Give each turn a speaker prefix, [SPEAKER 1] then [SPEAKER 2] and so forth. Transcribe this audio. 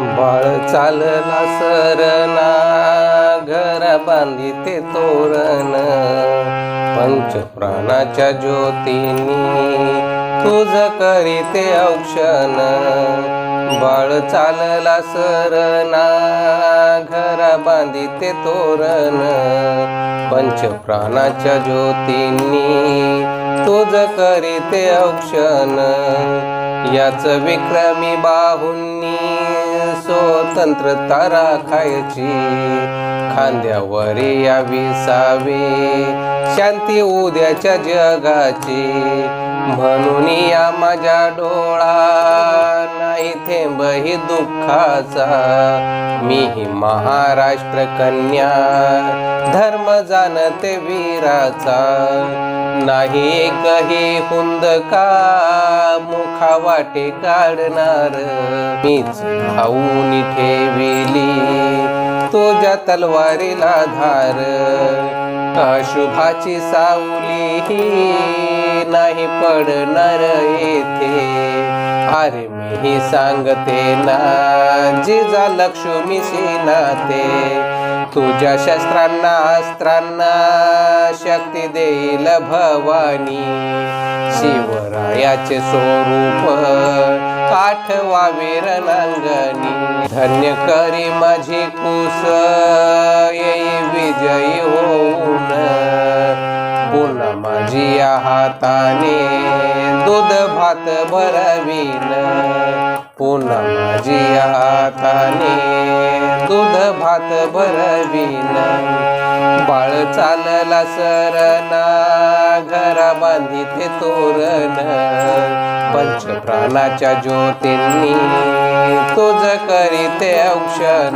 [SPEAKER 1] बाळ चालला सरना घर बांधिते तोरण. पंचप्राणाच्या ज्योतीनी तुझ करीते औक्षण. बाळ चालला सरना घर बांधिते तोरण. पंचप्राणाच्या ज्योतींनी तुझ करीते औक्षण. याच विक्रमी बाहूंनी स्वतंत्रता राखायची खांद्यावर या विसावे शांती उद्याच्या जगाची. म्हणून या माझ्या डोळा. नाही थेंबही दुःखाचा. मी ही महाराष्ट्र कन्या. जाणते वीराचा. नाही एकही हुंद का मुखा वाटे काढणार. मीच भाऊन ठेविली तुझ्या तलवारीला धार. अशुभाची सावली ही नाही पडणार येथे. अरे मी सांगते ना जिजा लक्ष्मीशी नाते तुझ्या शस्त्रांना अस्त्रांना शक्ती देईल भवानी. शिवरायाचे स्वरूप काठवा रणांगणी धन्य करी माझी कुस येई विजयी होऊन. पुन्हा माझी या हाताने दूध भात भरवीन. पुन्हा माझी या हाताने दूध भात भरवीन. बाळ चालला सरना घरा बांधिते तोरण. पंचप्राणाच्या ज्योतींनी तुझ करीते औक्षण.